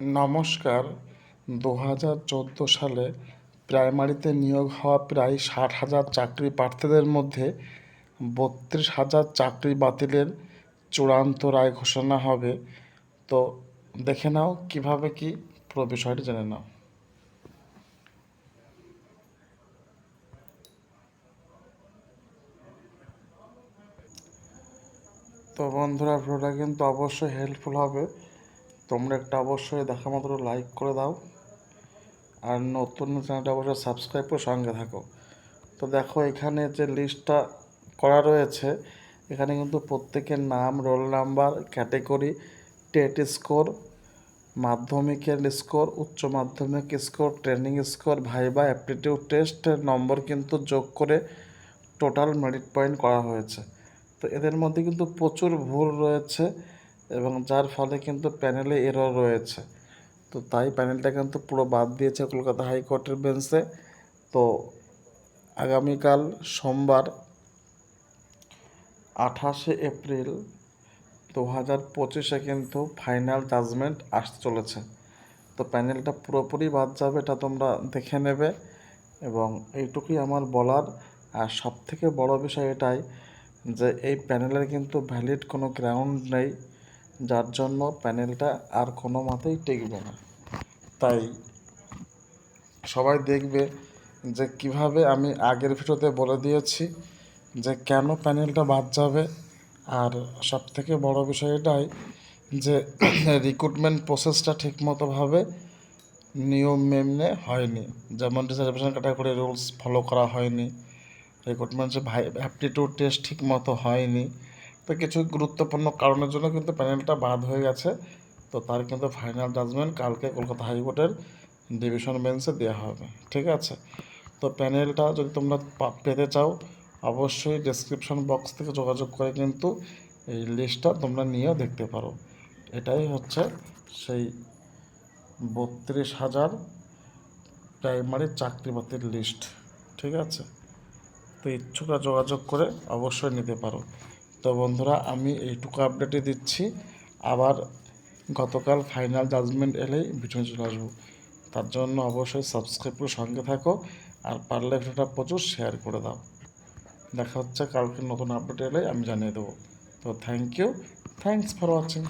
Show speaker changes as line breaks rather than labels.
নমস্কার। দু হাজার চোদ্দ সালে প্রাইমারিতে নিয়োগ হওয়া প্রায় ষাট হাজার চাকরি প্রার্থীদের মধ্যে বত্রিশ হাজার চাকরি বাতিলের চূড়ান্ত রায় ঘোষণা হবে। তো দেখে নাও কীভাবে কি পুরো বিষয়টি জেনে নাও। তো বন্ধুরা, ভিডিওটা কিন্তু অবশ্যই হেল্পফুল হবে। তোমরা একটা অবশ্যই দেখা মাত্র লাইক করে দাও। আর নতুন চ্যানেলটা অবশ্যই সাবস্ক্রাইব করে সঙ্গে থাকো। তো দেখো, এখানে যে লিস্টটা করা রয়েছে, এখানে কিন্তু প্রত্যেকের নাম roll number category TET score মাধ্যমিকের স্কোর উচ্চ মাধ্যমিক score training score viva aptitude টেস্টের নম্বর কিন্তু যোগ করে টোটাল মেরিট পয়েন্ট করা হয়েছে। তো এদের মধ্যে কিন্তু প্রচুর ভুল রয়েছে। এবং যার ফলে কিন্তু প্যানেলে এরর রয়েছে। তো তাই প্যানেলটা কিন্তু পুরো বাদ দিয়েছে কলকাতা হাইকোর্টের বেঞ্চে তো আগামীকাল সোমবার আঠাশে এপ্রিল দু হাজার পঁচিশে কিন্তু ফাইনাল জাজমেন্ট আসতে চলেছে। তো প্যানেলটা পুরোপুরি বাদ যাবে এটা তোমরা দেখে নেবে। এবং এইটুকুই আমার বলার। আর সবথেকে বড় বিষয় এটাই যে এই প্যানেলের কিন্তু ভ্যালিড কোনো গ্রাউন্ড নেই। যার জন্য প্যানেলটা আর কোনো মতেই টিকবে না। তাই সবাই দেখবে যে কীভাবে আমি আগের ভিডিওতে বলে দিয়েছি যে কেন প্যানেলটা বাদ যাবে। আর সব থেকে বড় বিষয় এটাই যে রিক্রুটমেন্ট প্রসেসটা ঠিকমতোভাবে নিয়ম মেমনে হয়নি। যেমন রিজার্ভেশন ক্যাটাগরি রুলস ফলো করা হয়নি। রিক্রুটমেন্ট যে ভাই অ্যাপটিটিউড টেস্ট ঠিক মতো হয়নি। তো কিছু গুরুত্বপূর্ণ কারণের জন্য কিন্তু প্যানেলটা বাদ হয়ে গেছে। তো তার কিন্তু ফাইনাল জাজমেন্ট কালকে কলকাতা হাইকোর্টের ডিভিশন বেঞ্চে দেওয়া হবে, ঠিক আছে? তো প্যানেলটা যদি তোমরা পেতে চাও, অবশ্যই ডেসক্রিপশন বক্স থেকে যোগাযোগ করে কিন্তু এই লিস্টটা তোমরা নিয়েও দেখতে পারো। এটাই হচ্ছে সেই বত্রিশ হাজার প্রাইমারি চাকরি বাতিল লিস্ট ঠিক আছে? তো ইচ্ছুকরা যোগাযোগ করে অবশ্যই নিতে পারো। তো বন্ধুরা, আমি এইটুকু আপডেটে দিচ্ছি। আবার গতকাল ফাইনাল জাজমেন্ট এলেই ভিডিও চলে আসব। তার জন্য অবশ্যই সাবস্ক্রাইব করে সঙ্গে থাকো আর পারলে ভিডিওটা প্রচুর শেয়ার করে দাও। দেখা হচ্ছে কালকে নতুন আপডেট এলেই আমি জানিয়ে দেবো। তো thank you thanks for watching